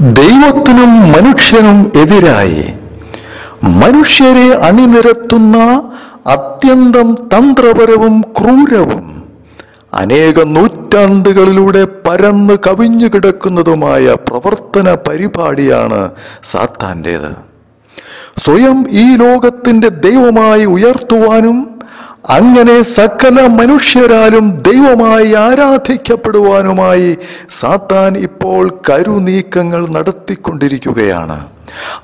ദൈവത്തിനും മനുഷ്യനും എതിരായി മനുഷ്യരെ അണിനിരത്തുന്ന അത്യന്തം തന്ത്രപരവും ക്രൂരവും അനേക നൂറ്റാണ്ടുകളിലൂടെ പരന്ന് കവിഞ്ഞു കിടക്കുന്നതുമായ പ്രവർത്തന പരിപാടിയാണ് സാത്താന്റേത് സ്വയം ഈ ലോകത്തിന്റെ ദൈവമായി ഉയർത്തുവാനും അങ്ങനെ സകല മനുഷ്യരാലും ദൈവമായി ആരാധിക്കപ്പെടുവാനുമായി സാത്താൻ ഇപ്പോൾ കരുനീക്കങ്ങൾ നടത്തിക്കൊണ്ടിരിക്കുകയാണ്.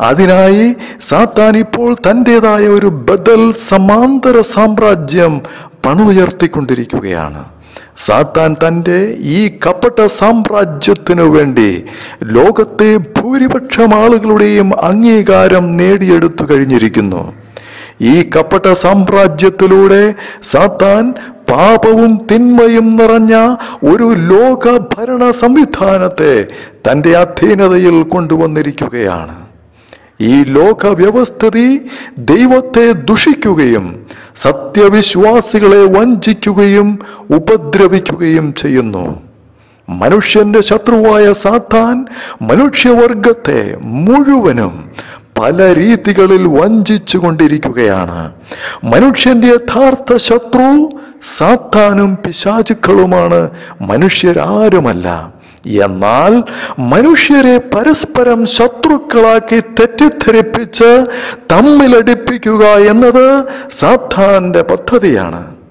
അതിനായി സാത്താൻ ഇപ്പോൾ തന്റെതായ ഒരു ബദൽ സമാന്തര സാമ്രാജ്യം പണുയർത്തിക്കൊണ്ടിരിക്കുകയാണ് സാത്താൻ തന്റെ ഈ കപട സാമ്രാജ്യത്തിനു വേണ്ടി ലോകത്തെ ഭൂരിപക്ഷം ആളുകളുടെയും അംഗീകാരം നേടിയെടുത്തു കഴിഞ്ഞിരിക്കുന്നു. ഈ കപട സാമ്രാജ്യത്തിലൂടെ സാത്താൻ പാപവും തിന്മയും നിറഞ്ഞ ഒരു ലോക ഭരണ സംവിധാനത്തെ തന്റെ അധീനതയിൽ കൊണ്ടുവന്നിരിക്കുകയാണ്. ഈ ലോക വ്യവസ്ഥിതി ദൈവത്തെ ദുഷിക്കുകയും സത്യവിശ്വാസികളെ വഞ്ചിക്കുകയും ഉപദ്രവിക്കുകയും ചെയ്യുന്നു. മനുഷ്യന്റെ ശത്രുവായ സാത്താൻ മനുഷ്യവർഗത്തെ മുഴുവനും പല രീതികളിൽ വഞ്ചിച്ചു കൊണ്ടിരിക്കുകയാണ് മനുഷ്യന്റെ യഥാർത്ഥ ശത്രു സാത്താനും പിശാചുക്കളുമാണ്. മനുഷ്യരാരുമല്ല. എന്നാൽ മനുഷ്യരെ പരസ്പരം ശത്രുക്കളാക്കി തെറ്റിദ്ധരിപ്പിച്ച് തമ്മിലടിപ്പിക്കുക എന്നത് സാത്താന്റെ പദ്ധതിയാണ്.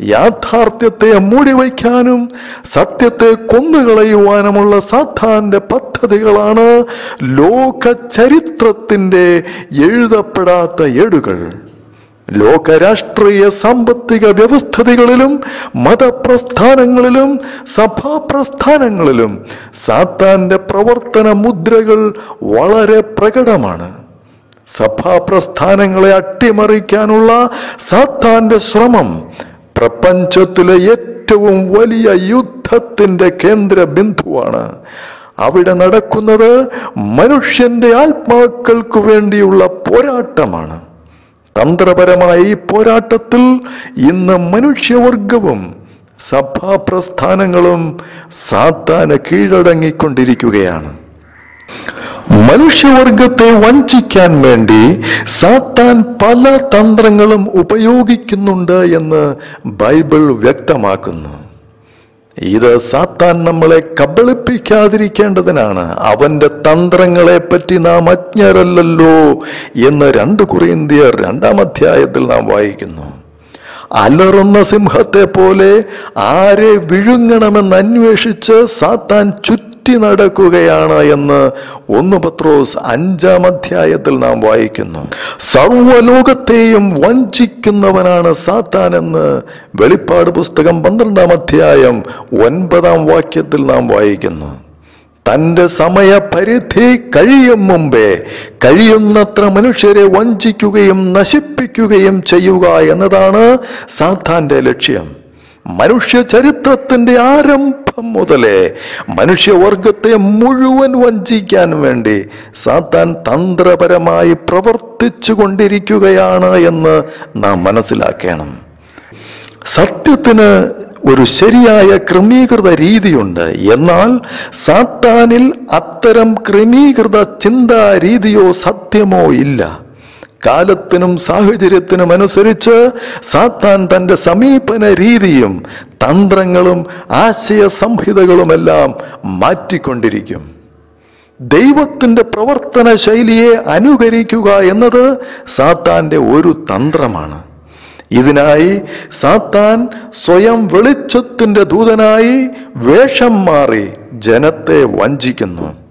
യാഥാർത്ഥ്യത്തെ മൂടി വയ്ക്കാനും സത്യത്തെ കൊന്നുകളയുവാനുമുള്ള സാത്താന്റെ പദ്ധതികളാണ് ലോക ചരിത്രത്തിന്റെ എഴുതപ്പെടാത്ത ഏടുകൾ. ലോകരാഷ്ട്രീയ സാമ്പത്തിക വ്യവസ്ഥിതികളിലും മതപ്രസ്ഥാനങ്ങളിലും സഭാപ്രസ്ഥാനങ്ങളിലും സാത്താന്റെ പ്രവർത്തന മുദ്രകൾ വളരെ പ്രകടമാണ്. സഭാപ്രസ്ഥാനങ്ങളെ അട്ടിമറിക്കാനുള്ള സാത്താന്റെ ശ്രമം പ്രപഞ്ചത്തിലെ ഏറ്റവും വലിയ യുദ്ധത്തിന്റെ കേന്ദ്ര ബിന്ദുവാണ് അവിടെ നടക്കുന്നത് മനുഷ്യന്റെ ആത്മാക്കൾക്ക് വേണ്ടിയുള്ള പോരാട്ടമാണ്. തന്ത്രപരമായ ഈ പോരാട്ടത്തിൽ ഇന്ന് മനുഷ്യവർഗവും സഭാപ്രസ്ഥാനങ്ങളും സാത്താന് കീഴടങ്ങിക്കൊണ്ടിരിക്കുകയാണ്. മനുഷ്യവർഗത്തെ വഞ്ചിക്കാൻ വേണ്ടി സാത്താൻ പല തന്ത്രങ്ങളും ഉപയോഗിക്കുന്നുണ്ട് എന്ന് ബൈബിൾ വ്യക്തമാക്കുന്നു. ഇത് സാത്താൻ നമ്മളെ കബളിപ്പിക്കാതിരിക്കേണ്ടതിനാണ്. അവന്റെ തന്ത്രങ്ങളെ പറ്റി നാം അജ്ഞരല്ലല്ലോ എന്ന് രണ്ട് കുറിയന്തിയർ രണ്ടാം അധ്യായത്തിൽ നാം വായിക്കുന്നു. അലറുന്ന സിംഹത്തെ പോലെ ആരെ വിഴുങ്ങണമെന്ന് അന്വേഷിച്ച് സാത്താൻ ചുറ്റി നടക്കുകയാണ് എന്ന് ഒന്ന് പത്രോസ് അഞ്ചാം അധ്യായത്തിൽ നാം വായിക്കുന്നു. സർവലോകത്തെയും വഞ്ചിക്കുന്നവനാണ് സാത്താൻ എന്ന് വെളിപ്പാട് പുസ്തകം പന്ത്രണ്ടാം അധ്യായം ഒൻപതാം വാക്യത്തിൽ നാം വായിക്കുന്നു. തന്റെ സമയപരിധി കഴിയും മുമ്പേ കഴിയുന്നത്ര മനുഷ്യരെ വഞ്ചിക്കുകയും നശിപ്പിക്കുകയും ചെയ്യുക എന്നതാണ് സാത്താന്റെ ലക്ഷ്യം. മനുഷ്യ ചരിത്രത്തിന്റെ ആരംഭം മുതലേ മനുഷ്യവർഗത്തെ മുഴുവൻ വഞ്ചിക്കാൻ വേണ്ടി സാത്താൻ തന്ത്രപരമായി പ്രവർത്തിച്ചു കൊണ്ടിരിക്കുകയാണ് എന്ന് നാം മനസ്സിലാക്കണം. സത്യത്തിന് ഒരു ശരിയായ ക്രമീകൃത രീതിയുണ്ട്. എന്നാൽ സാത്താനിൽ അത്തരം ക്രമീകൃത ചിന്താ രീതിയോ സത്യമോ ഇല്ല. കാലത്തിനും സാഹചര്യത്തിനും അനുസരിച്ച് സാത്താൻ തന്റെ സമീപന രീതിയും തന്ത്രങ്ങളും ആശയ സംഹിതകളുമെല്ലാം മാറ്റിക്കൊണ്ടിരിക്കും. ദൈവത്തിന്റെ പ്രവർത്തന ശൈലിയെ അനുകരിക്കുക എന്നത് സാത്താന്റെ ഒരു തന്ത്രമാണ്. ഇതിനായി സാത്താൻ സ്വയം വെളിച്ചത്തിന്റെ ദൂതനായി വേഷം മാറി ജനത്തെ വഞ്ചിക്കുന്നു.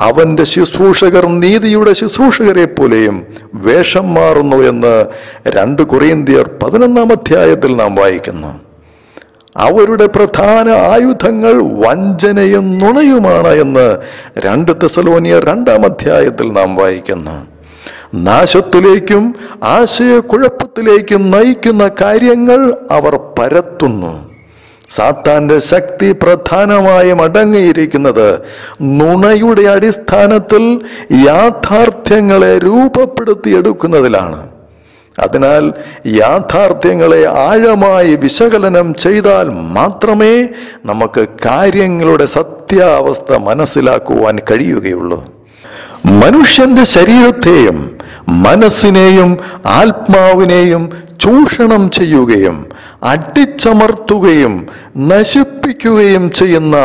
അവന്റെ ശുശ്രൂഷകർ നീതിയുടെ ശുശ്രൂഷകരെ പോലെയും വേഷം മാറുന്നു എന്ന് രണ്ട് കൊറിയന്തിയർ പതിനൊന്നാം അധ്യായത്തിൽ നാം വായിക്കുന്നു. അവരുടെ പ്രധാന ആയുധങ്ങൾ വഞ്ചനയും നുണയുമാണ് എന്ന് രണ്ട് തെസലോനിയർ രണ്ടാം അധ്യായത്തിൽ നാം വായിക്കുന്നു. നാശത്തിലേക്കും ആശയക്കുഴപ്പത്തിലേക്കും നയിക്കുന്ന കാര്യങ്ങൾ അവർ പരത്തുന്നു. സാത്താന്റെ ശക്തി പ്രധാനമായും അടങ്ങിയിരിക്കുന്നത് നുണയുടെ അടിസ്ഥാനത്തിൽ യാഥാർത്ഥ്യങ്ങളെ രൂപപ്പെടുത്തിയെടുക്കുന്നതിലാണ്. അതിനാൽ യാഥാർത്ഥ്യങ്ങളെ ആഴമായി വിശകലനം ചെയ്താൽ മാത്രമേ നമുക്ക് കാര്യങ്ങളുടെ സത്യാവസ്ഥ മനസ്സിലാക്കുവാൻ കഴിയുകയുള്ളൂ. മനുഷ്യന്റെ ശരീരത്തെയും മനസ്സിനെയും ആത്മാവിനെയും ചൂഷണം ചെയ്യുകയും അടിച്ചമർത്തുകയും നശിപ്പിക്കുകയും ചെയ്യുന്ന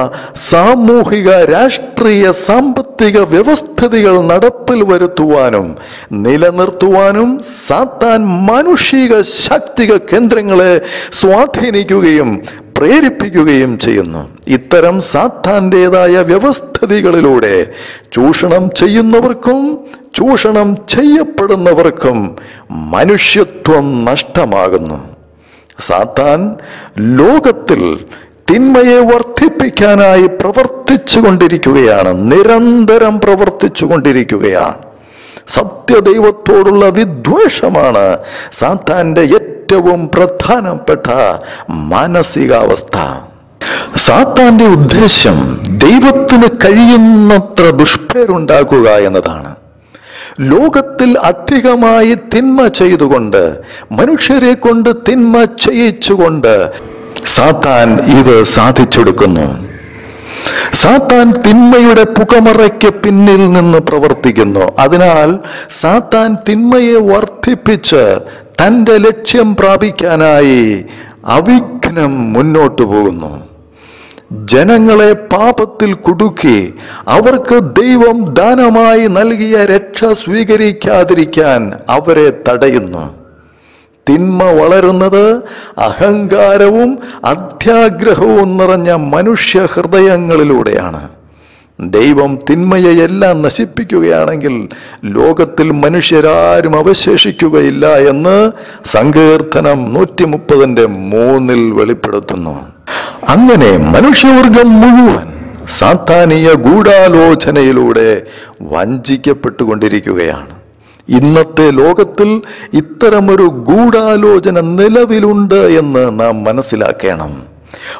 സാമൂഹിക രാഷ്ട്രീയ സാമ്പത്തിക വ്യവസ്ഥിതികൾ നടപ്പിൽ വരുത്തുവാനും നിലനിർത്തുവാനും സാത്താൻ മാനുഷിക ശാക്തിക കേന്ദ്രങ്ങളെ സ്വാധീനിക്കുകയും പ്രേരിപ്പിക്കുകയും ചെയ്യുന്നു. ഇത്തരം സാത്താന്റെതായ വ്യവസ്ഥിതികളിലൂടെ ചൂഷണം ചെയ്യുന്നവർക്കും ചൂഷണം ചെയ്യപ്പെടുന്നവർക്കും മനുഷ്യത്വം നഷ്ടമാകുന്നു. സാത്താൻ ലോകത്തിൽ തിന്മയെ വർദ്ധിപ്പിക്കാനായി പ്രവർത്തിച്ചു കൊണ്ടിരിക്കുകയാണ് നിരന്തരം പ്രവർത്തിച്ചു കൊണ്ടിരിക്കുകയാണ് സത്യദൈവത്തോടുള്ള വിദ്വേഷമാണ് സാത്താന്റെ ഏറ്റവും പ്രധാനപ്പെട്ട മാനസികാവസ്ഥ. സാത്താന്റെ ഉദ്ദേശ്യം ദൈവത്തിന് കഴിയുന്നത്ര ദുഷ്പേരുണ്ടാക്കുക എന്നതാണ്. ലോകത്തിൽ അധികമായി തിന്മ ചെയ്തുകൊണ്ട് മനുഷ്യരെ കൊണ്ട് തിന്മ ചെയ്യിച്ചുകൊണ്ട് സാത്താൻ ഇത് സാധിച്ചെടുക്കുന്നു. സാത്താൻ തിന്മയുടെ പുകമറയ്ക്ക് പിന്നിൽ നിന്ന് പ്രവർത്തിക്കുന്നു. അതിനാൽ സാത്താൻ തിന്മയെ വർദ്ധിപ്പിച്ച് തന്റെ ലക്ഷ്യം പ്രാപിക്കാനായി അവിഘ്നം മുന്നോട്ടു പോകുന്നു. ജനങ്ങളെ പാപത്തിൽ കുടുക്കി അവർക്ക് ദൈവം ദാനമായി നൽകിയ രക്ഷ സ്വീകരിക്കാതിരിക്കാൻ അവരെ തടയുന്നു. തിന്മ വളരുന്നത് അഹങ്കാരവും അത്യാഗ്രഹവും നിറഞ്ഞ മനുഷ്യ ഹൃദയങ്ങളിലൂടെയാണ്. ദൈവം തിന്മയെയെല്ലാം നശിപ്പിക്കുകയാണെങ്കിൽ ലോകത്തിൽ മനുഷ്യരാരും അവശേഷിക്കുകയില്ല എന്ന് സങ്കീർത്തനം നൂറ്റി മുപ്പതിന്റെ മൂന്നിൽ വെളിപ്പെടുത്തുന്നു. അങ്ങനെ മനുഷ്യവർഗം മുഴുവൻ സാത്താനീയ ഗൂഢാലോചനയിലൂടെ വഞ്ചിക്കപ്പെട്ടുകൊണ്ടിരിക്കുകയാണ്. ഇന്നത്തെ ലോകത്തിൽ ഇത്തരമൊരു ഗൂഢാലോചന നിലവിലുണ്ട് എന്ന് നാം മനസ്സിലാക്കണം.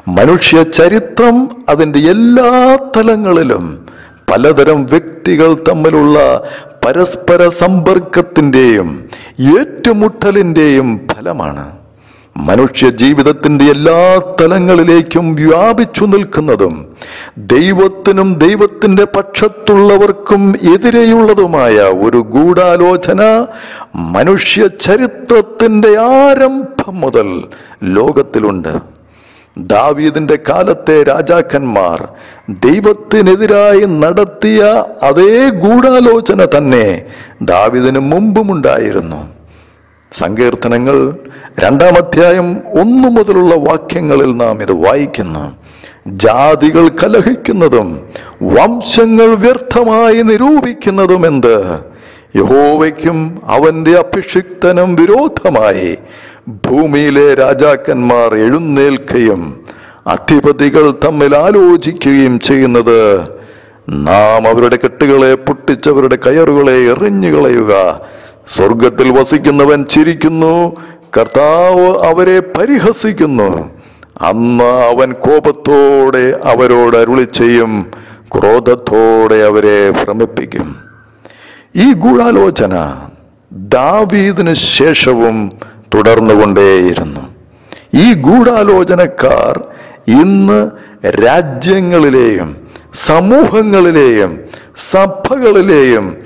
മനുഷ്യ ചരിത്രം അതിന്റെ എല്ലാ തലങ്ങളിലും പലതരം വ്യക്തികൾ തമ്മിലുള്ള പരസ്പര സമ്പർക്കത്തിന്റെയും ഏറ്റുമുട്ടലിന്റെയും ഫലമാണ്. മനുഷ്യ ജീവിതത്തിന്റെ എല്ലാ തലങ്ങളിലേക്കും വ്യാപിച്ചു നിൽക്കുന്നതും ദൈവത്തിനും ദൈവത്തിന്റെ പക്ഷത്തുള്ളവർക്കും എതിരെയുള്ളതുമായ ഒരു ഗൂഢാലോചന മനുഷ്യ ചരിത്രത്തിന്റെ ആരംഭം മുതൽ ലോകത്തിലുണ്ട്. ദാവീദിന്റെ കാലത്തെ രാജാക്കന്മാർ ദൈവത്തിനെതിരായി നടത്തിയ അതേ ഗൂഢാലോചന തന്നെ ദാവീദിന് മുമ്പുമുണ്ടായിരുന്നു. സങ്കീർത്തനങ്ങൾ രണ്ടാം അധ്യായം ഒന്നു മുതലുള്ള വാക്യങ്ങളിൽ നാം ഇത് വായിക്കുന്നു. ജാതികൾ കലഹിക്കുന്നതും വംശങ്ങൾ വ്യർത്ഥമായി നിരൂപിക്കുന്നതും എന്ത്? യഹോവയ്ക്കും അവന്റെ അഭിഷിക്തനും വിരോധമായി ഭൂമിയിലെ രാജാക്കന്മാർ എഴുന്നേൽക്കുകയും അധിപതികൾ തമ്മിൽ ആലോചിക്കുകയും ചെയ്യുന്നത്. നാം അവരുടെ കെട്ടുകളെ പൊട്ടിച്ചവരുടെ കയറുകളെ എറിഞ്ഞു കളയുക സ്വർഗത്തിൽ വസിക്കുന്നവൻ ചിരിക്കുന്നു കർത്താവ് അവരെ പരിഹസിക്കുന്നു. അന്ന് അവൻ കോപത്തോടെ അവരോട് അരുളി ചെയ്യും ക്രോധത്തോടെ അവരെ ഭ്രമിപ്പിക്കും. ഈ ഗൂഢാലോചന ദാവീദിന് ശേഷവും തുടർന്നുകൊണ്ടേയിരുന്നു ഈ ഗൂഢാലോചനക്കാർ ഇന്ന് രാജ്യങ്ങളിലെയും സമൂഹങ്ങളിലെയും സഭകളിലെയും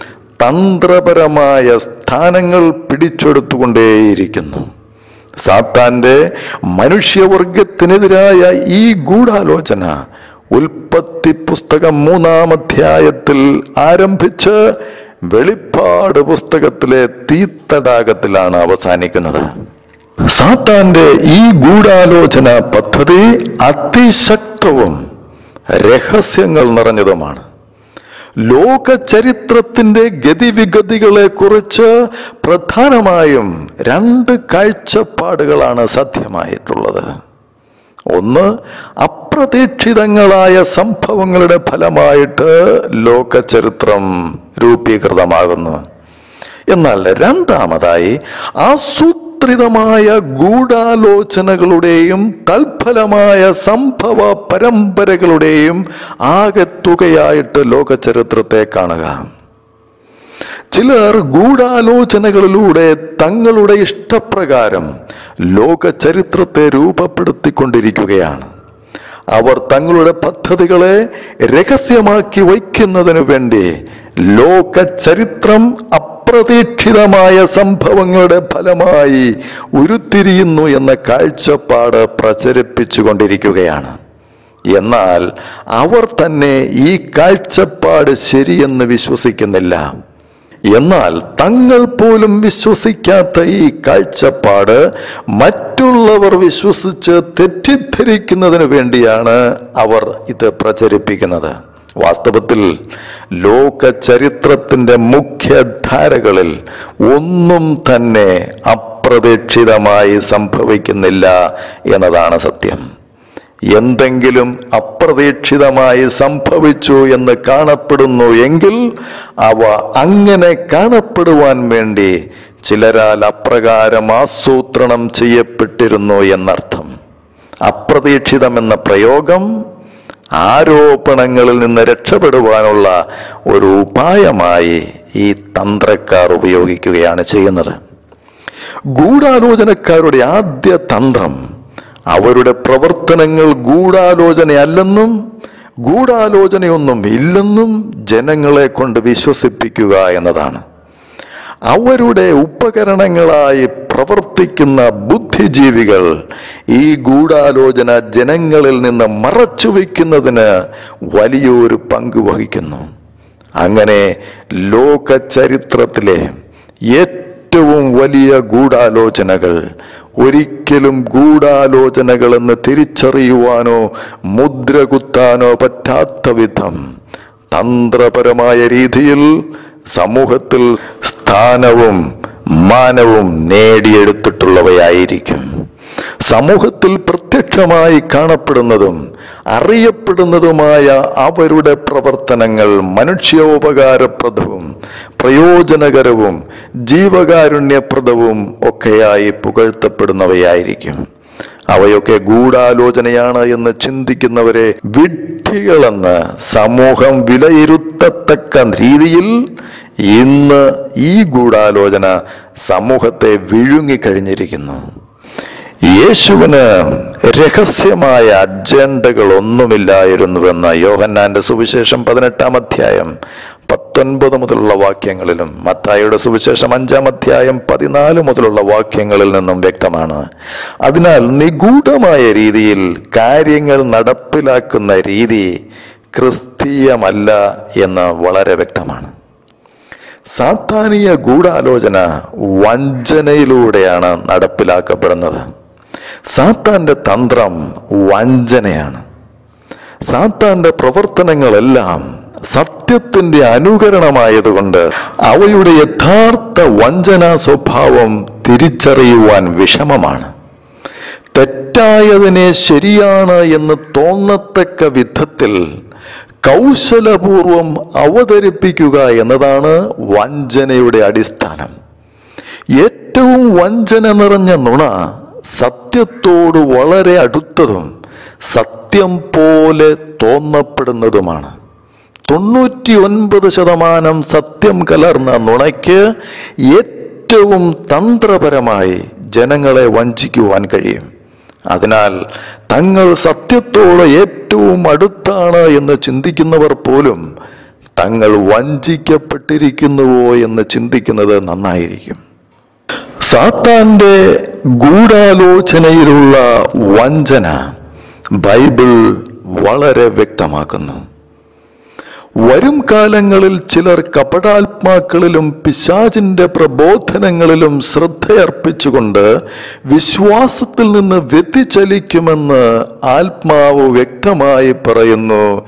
തന്ത്രപരമായ സ്ഥാനങ്ങൾ പിടിച്ചെടുത്തുകൊണ്ടേയിരിക്കുന്നു. സാത്താന്റെ മനുഷ്യവർഗത്തിനെതിരായ ഈ ഗൂഢാലോചന ഉൽപ്പത്തി പുസ്തകം മൂന്നാം അധ്യായത്തിൽ ആരംഭിച്ച് വെളിപ്പാട് പുസ്തകത്തിലെ തീത്തടാകത്തിലാണ് അവസാനിക്കുന്നത്. സാത്താന്റെ ഈ ഗൂഢാലോചന പദ്ധതി അതിശക്തവും രഹസ്യങ്ങൾ നിറഞ്ഞതുമാണ്. ലോക ചരിത്രത്തിന്റെ ഗതിവിഗതികളെ കുറിച്ച് പ്രധാനമായും രണ്ട് കാഴ്ചപ്പാടുകളാണ് സാധ്യമായിട്ടുള്ളത്. ഒന്ന് അപ്രതീക്ഷിതങ്ങളായ സംഭവങ്ങളുടെ ഫലമായിട്ട് ലോക ചരിത്രം രൂപീകൃതമാകുന്നു. എന്നാൽ രണ്ടാമതായി ആസൂത്രിതമായ ഗൂഢാലോചനകളുടെയും തൽഫലമായ സംഭവ പരമ്പരകളുടെയും ആകെത്തുകയായിട്ട് ലോക ചരിത്രത്തെ കാണുക. ചിലർ ഗൂഢാലോചനകളിലൂടെ തങ്ങളുടെ ഇഷ്ടപ്രകാരം ലോക ചരിത്രത്തെ രൂപപ്പെടുത്തിക്കൊണ്ടിരിക്കുകയാണ്. അവർ തങ്ങളുടെ പദ്ധതികളെ രഹസ്യമാക്കി വയ്ക്കുന്നതിനു വേണ്ടി ലോക ചരിത്രം അപ്രതീക്ഷിതമായ സംഭവങ്ങളുടെ ഫലമായി ഉരുത്തിരിയുന്നു എന്ന കാഴ്ചപ്പാട് പ്രചരിപ്പിച്ചു കൊണ്ടിരിക്കുകയാണ് എന്നാൽ അവർ തന്നെ ഈ കാഴ്ചപ്പാട് ശരിയെന്ന് വിശ്വസിക്കുന്നില്ല. എന്നാൽ തങ്ങൾ പോലും വിശ്വസിക്കാത്ത ഈ കാഴ്ചപ്പാട് മറ്റുള്ളവർ വിശ്വസിച്ച് തെറ്റിദ്ധരിക്കുന്നതിന് വേണ്ടിയാണ് അവർ ഇത് പ്രചരിപ്പിക്കുന്നത്. വാസ്തവത്തിൽ ലോക ചരിത്രത്തിന്റെ മുഖ്യധാരകളിൽ ഒന്നും തന്നെ അപ്രതീക്ഷിതമായി സംഭവിക്കുന്നില്ല എന്നതാണ് സത്യം. എന്തെങ്കിലും അപ്രതീക്ഷിതമായി സംഭവിച്ചു എന്ന് കാണപ്പെടുന്നു എങ്കിൽ അവ അങ്ങനെ കാണപ്പെടുവാൻ വേണ്ടി ചിലരാൽ അപ്രകാരം ആസൂത്രണം ചെയ്യപ്പെട്ടിരുന്നു എന്നർത്ഥം. അപ്രതീക്ഷിതമെന്ന പ്രയോഗം ആരോപണങ്ങളിൽ നിന്ന് രക്ഷപ്പെടുവാനുള്ള ഒരു ഉപായമായി ഈ തന്ത്രക്കാർ ഉപയോഗിക്കുകയാണ് ചെയ്യുന്നത്. ഗൂഢാലോചനക്കാരുടെ ആദ്യ തന്ത്രം അവരുടെ പ്രവർത്തനങ്ങൾ ഗൂഢാലോചനയല്ലെന്നും ഗൂഢാലോചനയൊന്നും ഇല്ലെന്നും ജനങ്ങളെ കൊണ്ട് വിശ്വസിപ്പിക്കുക എന്നതാണ്. അവരുടെ ഉപകരണങ്ങളായി പ്രവർത്തിക്കുന്ന ബുദ്ധിജീവികൾ ഈ ഗൂഢാലോചന ജനങ്ങളിൽ നിന്ന് മറച്ചു വയ്ക്കുന്നതിന് വലിയൊരു പങ്ക് വഹിക്കുന്നു. അങ്ങനെ ലോക ചരിത്രത്തിലെ ഏറ്റവും വലിയ ഗൂഢാലോചനകൾ ഒരിക്കലും ഗൂഢാലോചനകൾ എന്ന് തിരിച്ചറിയുവാനോ മുദ്രകുത്താനോ പറ്റാത്ത വിധം തന്ത്രപരമായ രീതിയിൽ സമൂഹത്തിൽ സ്ഥാനവും മാനവും നേടിയെടുത്തിട്ടുള്ളവയായിരിക്കും. സമൂഹത്തിൽ പ്രത്യക്ഷമായി കാണപ്പെടുന്നതും അറിയപ്പെടുന്നതുമായ അവരുടെ പ്രവർത്തനങ്ങൾ മനുഷ്യോപകാരപ്രദവും പ്രയോജനകരവും ജീവകാരുണ്യപ്രദവും ഒക്കെയായി പുകഴ്ത്തപ്പെടുന്നവയായിരിക്കും. അവയൊക്കെ ഗൂഢാലോചനയാണ് എന്ന് ചിന്തിക്കുന്നവരെ വിഡ്ഢികളെന്ന് സമൂഹം വിലയിരുത്തത്തക്ക രീതിയിൽ ഇന്ന് ഈ ഗൂഢാലോചന സമൂഹത്തെ വിഴുങ്ങിക്കഴിഞ്ഞിരിക്കുന്നു. യേശുവിന് രഹസ്യമായ അജണ്ടകൾ ഒന്നുമില്ലായിരുന്നുവെന്ന് യോഹന്നാന്റെ സുവിശേഷം പതിനെട്ടാം അധ്യായം പത്തൊൻപത് മുതലുള്ള വാക്യങ്ങളിലും മത്തായിയുടെ സുവിശേഷം അഞ്ചാം അധ്യായം പതിനാല് മുതലുള്ള വാക്യങ്ങളിൽ നിന്നും വ്യക്തമാണ്. അതിനാൽ നിഗൂഢമായ രീതിയിൽ കാര്യങ്ങൾ നടപ്പിലാക്കുന്ന രീതി ക്രിസ്തീയമല്ല എന്ന് വളരെ വ്യക്തമാണ്. സാത്താനീയ ഗൂഢാലോചന വഞ്ചനയിലൂടെയാണ് നടപ്പിലാക്കപ്പെടുന്നത്. സാത്താന്റെ തന്ത്രം വഞ്ചനയാണ്. സാത്താന്റെ പ്രവർത്തനങ്ങളെല്ലാം സത്യത്തിന്റെ അനുകരണമായതുകൊണ്ട് അവയുടെ യഥാർത്ഥ വഞ്ചനാ സ്വഭാവം തിരിച്ചറിയുവാൻ വിഷമമാണ്. തെറ്റായതിനെ ശരിയാണ് എന്ന് തോന്നത്തക്ക വിധത്തിൽ കൗശലപൂർവം അവതരിപ്പിക്കുക എന്നതാണ് വഞ്ചനയുടെ അടിസ്ഥാനം. ഏറ്റവും വഞ്ചന നിറഞ്ഞ നുണ സത്യത്തോട് വളരെ അടുത്തതും സത്യം പോലെ തോന്നപ്പെടുന്നതുമാണ്. തൊണ്ണൂറ്റി ഒൻപത് ശതമാനം സത്യം കലർന്ന നുണയ്ക്ക് ഏറ്റവും തന്ത്രപരമായി ജനങ്ങളെ വഞ്ചിക്കുവാൻ കഴിയും. അതിനാൽ തങ്ങൾ സത്യത്തോട് ഏറ്റവും അടുത്താണ് എന്ന് ചിന്തിക്കുന്നവർ പോലും തങ്ങൾ വഞ്ചിക്കപ്പെട്ടിരിക്കുന്നുവോ എന്ന് ചിന്തിക്കുന്നത് നന്നായിരിക്കും. സാത്താന്റെ ഗൂഢാലോചനയിലുള്ള വഞ്ചന ബൈബിൾ വളരെ വ്യക്തമാക്കുന്നു. വരും കാലങ്ങളിൽ ചിലർ കപടാത്മാക്കളിലും പിശാചിന്റെ പ്രബോധനങ്ങളിലും ശ്രദ്ധയർപ്പിച്ചുകൊണ്ട് വിശ്വാസത്തിൽ നിന്ന് വ്യതിചലിക്കുമെന്ന് ആത്മാവ് വ്യക്തമായി പറയുന്നു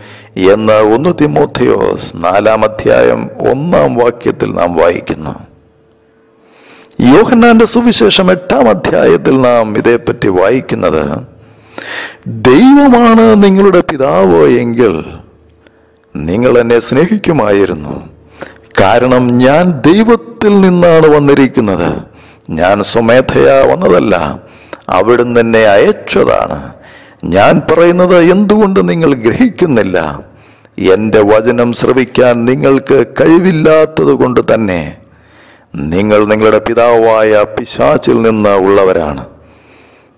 എന്ന് ഒന്ന് തിമോത്തിയോസ് നാലാം അധ്യായം ഒന്നാം വാക്യത്തിൽ നാം വായിക്കുന്നു. യോഹന്നാന്റെ സുവിശേഷം എട്ടാം അധ്യായത്തിൽ നാം ഇതേപ്പറ്റി വായിക്കുന്നത് ദൈവമാണ് നിങ്ങളുടെ പിതാവ് എങ്കിൽ നിങ്ങൾ എന്നെ സ്നേഹിക്കുമായിരുന്നു. കാരണം ഞാൻ ദൈവത്തിൽ നിന്നാണ് വന്നിരിക്കുന്നത്. ഞാൻ സ്വമേധയാ വന്നതല്ല. അവിടുന്ന് എന്നെ അയച്ചതാണ്. ഞാൻ പറയുന്നത് എന്തുകൊണ്ട് നിങ്ങൾ ഗ്രഹിക്കുന്നില്ല? എന്റെ വചനം ശ്രവിക്കാൻ നിങ്ങൾക്ക് കഴിവില്ലാത്തത് കൊണ്ട് തന്നെ. നിങ്ങൾ നിങ്ങളുടെ പിതാവായ പിശാച്ചിൽ നിന്ന് ഉള്ളവരാണ്.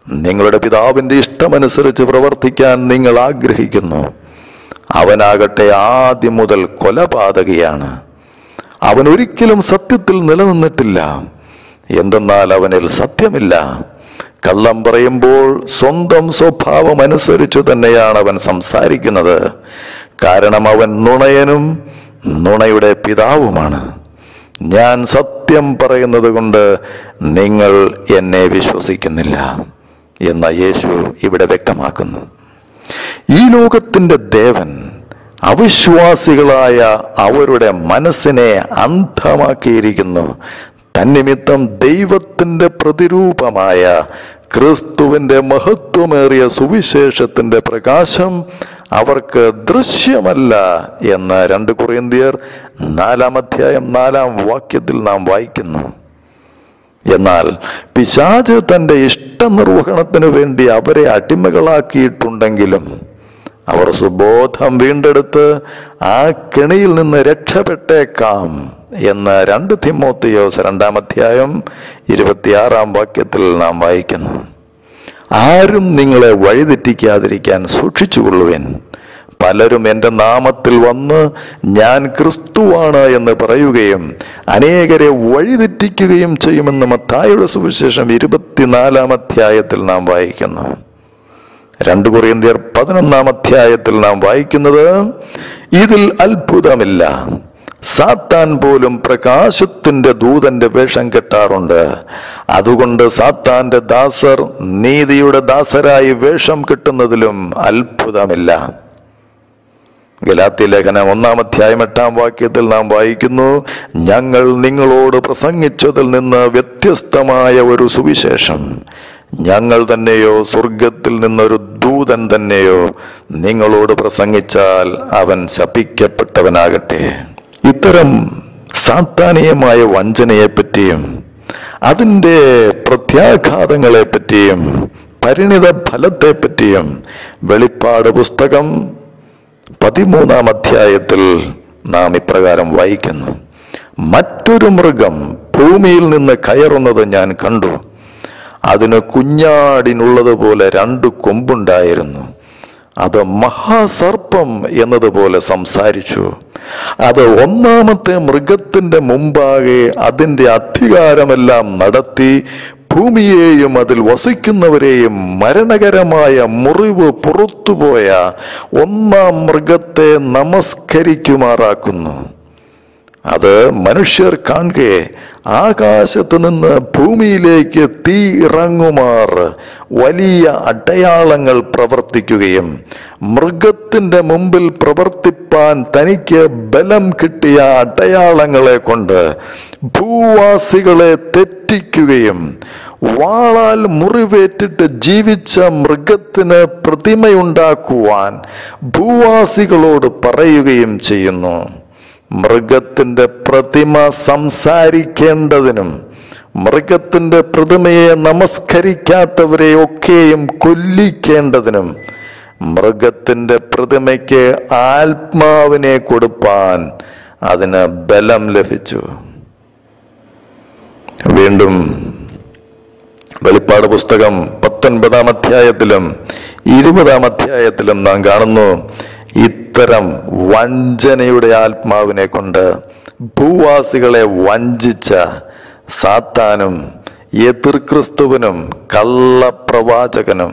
നിങ്ങളുടെ പിതാവിന്റെ ഇഷ്ടമനുസരിച്ച് പ്രവർത്തിക്കാൻ നിങ്ങൾ ആഗ്രഹിക്കുന്നു. അവനാകട്ടെ ആദ്യം മുതൽ കൊലപാതകയാണ്. അവൻ ഒരിക്കലും സത്യത്തിൽ നിലനിന്നിട്ടില്ല. എന്തെന്നാൽ അവനിൽ സത്യമില്ല. കള്ളം പറയുമ്പോൾ സ്വന്തം സ്വഭാവം അനുസരിച്ചു തന്നെയാണ് അവൻ സംസാരിക്കുന്നത്. കാരണം അവൻ നുണയനും നുണയുടെ പിതാവുമാണ്. ഞാൻ സത്യം പറയുന്നത് കൊണ്ട് നിങ്ങൾ എന്നെ വിശ്വസിക്കുന്നില്ല എന്ന യേശു ഇവിടെ വ്യക്തമാക്കുന്നു. ഈ ലോകത്തിന്റെ ദേവൻ അവിശ്വാസികളായ അവരുടെ മനസ്സിനെ അന്ധമാക്കിയിരിക്കുന്നു. തന്നിമിത്തം ദൈവത്തിന്റെ പ്രതിരൂപമായ ക്രിസ്തുവിന്റെ മഹത്വമേറിയ സുവിശേഷത്തിന്റെ പ്രകാശം അവർക്ക് ദൃശ്യമല്ല എന്ന് രണ്ട് കുറിയന്തിയർ നാലാം അധ്യായം നാലാം വാക്യത്തിൽ നാം വായിക്കുന്നു. എന്നാൽ പിശാജ് തന്റെ ഇഷ്ടനിർവഹണത്തിനു വേണ്ടി അവരെ അടിമകളാക്കിയിട്ടുണ്ടെങ്കിലും അവർ സുബോധം വീണ്ടെടുത്ത് ആ കെണിയിൽ നിന്ന് രക്ഷപ്പെട്ടേക്കാം എന്ന് രണ്ട് തിമ്മോത്തിയോസ് രണ്ടാം അധ്യായം ഇരുപത്തിയാറാം വാക്യത്തിൽ നാം വായിക്കുന്നു. ആരും നിങ്ങളെ വഴിതെറ്റിക്കാതിരിക്കാൻ സൂക്ഷിച്ചുകൊള്ളുവേൻ. പലരും എന്റെ നാമത്തിൽ വന്ന് ഞാൻ ക്രിസ്തുവാണ് എന്ന് പറയുകയും അനേകരെ വഴിതെറ്റിക്കുകയും ചെയ്യുമെന്ന് മത്തായുടെ സുവിശേഷം ഇരുപത്തിനാലാം അധ്യായത്തിൽ നാം വായിക്കുന്നു. രണ്ട് കൊറിയന്തിയർ പതിനൊന്നാം അധ്യായത്തിൽ നാം വായിക്കുന്നത് ഇതിൽ അത്ഭുതമില്ല. സാത്താൻ പോലും പ്രകാശത്തിന്റെ ദൂതന്റെ വേഷം കെട്ടാറുണ്ട്. അതുകൊണ്ട് സാത്താന്റെ ദാസർ നീതിയുടെ ദാസരായി വേഷം കെട്ടുന്നതിലും അത്ഭുതമില്ല. ഗലാത്തി ലേഖനം ഒന്നാം അധ്യായം എട്ടാം വാക്യത്തിൽ നാം വായിക്കുന്നു ഞങ്ങൾ നിങ്ങളോട് പ്രസംഗിച്ചതിൽ നിന്ന് വ്യത്യസ്തമായ ഒരു സുവിശേഷം. ഞങ്ങൾ തന്നെയോ സ്വർഗത്തിൽ നിന്നൊരു ദൂതൻ തന്നെയോ നിങ്ങളോട് പ്രസംഗിച്ചാൽ അവൻ ശപിക്കപ്പെട്ടവനാകട്ടെ. ഇത്തരം സാത്താനീയമായ വഞ്ചനയെപ്പറ്റിയും അതിന്റെ പ്രത്യാഘാതങ്ങളെപ്പറ്റിയും പരിണിത ഫലത്തെപ്പറ്റിയും വെളിപ്പാട് പുസ്തകം പതിമൂന്നാം അധ്യായത്തിൽ നാം ഇപ്രകാരം വായിക്കുന്നു. മറ്റൊരു മൃഗം ഭൂമിയിൽ നിന്ന് കയറുന്നത് ഞാൻ കണ്ടു. അതിന് കുഞ്ഞാടിനുള്ളതുപോലെ രണ്ട് കൊമ്പുണ്ടായിരുന്നു. അത് മഹാസർപ്പം എന്നതുപോലെ സംസാരിച്ചു. അത് ഒന്നാമത്തെ മൃഗത്തിന്റെ മുമ്പാകെ അതിന്റെ അധികാരമെല്ലാം നടത്തി ഭൂമിയെയും അതിൽ വസിക്കുന്നവരെയും മരണകരമായ മുറിവ് പുറത്തുപോയ ഒന്നാം മൃഗത്തെ നമസ്കരിക്കുമാറാക്കുന്നു. അത് മനുഷ്യർ കാണുകയെ ആകാശത്തു നിന്ന് ഭൂമിയിലേക്ക് തീ ഇറങ്ങുമാർ വലിയ അടയാളങ്ങൾ പ്രവർത്തിക്കുകയും മൃഗത്തിന്റെ മുമ്പിൽ പ്രവർത്തിപ്പാൻ തനിക്ക് ബലം കിട്ടിയ അടയാളങ്ങളെ കൊണ്ട് ഭൂവാസികളെ തെറ്റിക്കുകയും വാളാൽ മുറിവേറ്റിട്ട് ജീവിച്ച മൃഗത്തിന് പ്രതിമയുണ്ടാക്കുവാൻ ഭൂവാസികളോട് പറയുകയും ചെയ്യുന്നു. മൃഗത്തിന്റെ പ്രതിമ സംസാരിക്കേണ്ടതിനും മൃഗത്തിന്റെ പ്രതിമയെ നമസ്കരിക്കാത്തവരെ ഒക്കെയും കൊല്ലിക്കേണ്ടതിനും മൃഗത്തിന്റെ പ്രതിമയ്ക്ക് ആത്മാവിനെ കൊടുപ്പാൻ അതിന് ബലം ലഭിച്ചു. വീണ്ടും വെളിപ്പാട് പുസ്തകം പത്തൊൻപതാം അധ്യായത്തിലും ഇരുപതാം അധ്യായത്തിലും നാം കാണുന്നു ഇത്തരം വഞ്ചനയുടെ ആത്മാവിനെ കൊണ്ട് ഭൂവാസികളെ വഞ്ചിച്ച സാത്താനും എതിർ ക്രിസ്തുവിനും കള്ളപ്രവാചകനും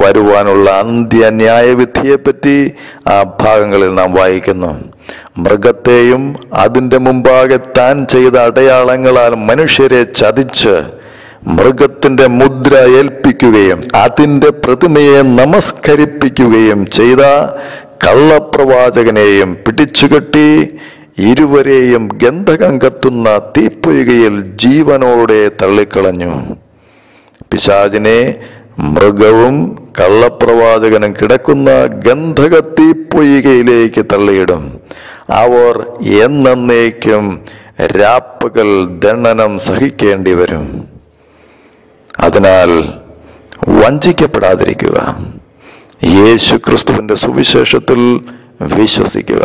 വരുവാനുള്ള അന്ത്യ ന്യായവിധിയെപ്പറ്റി ആ ഭാഗങ്ങളിൽ നാം വായിക്കുന്നു. മൃഗത്തെയും അതിന്റെ മുമ്പാകെ താൻ ചെയ്ത അടയാളങ്ങളാൽ മനുഷ്യരെ ചതിച്ച് മൃഗത്തിന്റെ മുദ്ര ഏൽപ്പിക്കുകയും അതിന്റെ പ്രതിമയെ നമസ്കരിപ്പിക്കുകയും ചെയ്ത കള്ളപ്രവാചകനെയും പിടിച്ചുകെട്ടി ഇരുവരെയും ഗന്ധകം കത്തുന്ന തീപ്പൊയ്കയിൽ ജീവനോടെ തള്ളിക്കളഞ്ഞു. പിശാചിനെ മൃഗവും കള്ളപ്രവാചകനും കിടക്കുന്ന ഗന്ധക തീപ്പൊയ്കയിലേക്ക് തള്ളിയിടും. അവർ എന്നേക്കും രാപ്പകൽ ദണ്ഡനം സഹിക്കേണ്ടി വരും അതിനാൽ വഞ്ചിക്കപ്പെടാതിരിക്കുക. യേശു ക്രിസ്തുവിന്റെ സുവിശേഷത്തിൽ വിശ്വസിക്കുക.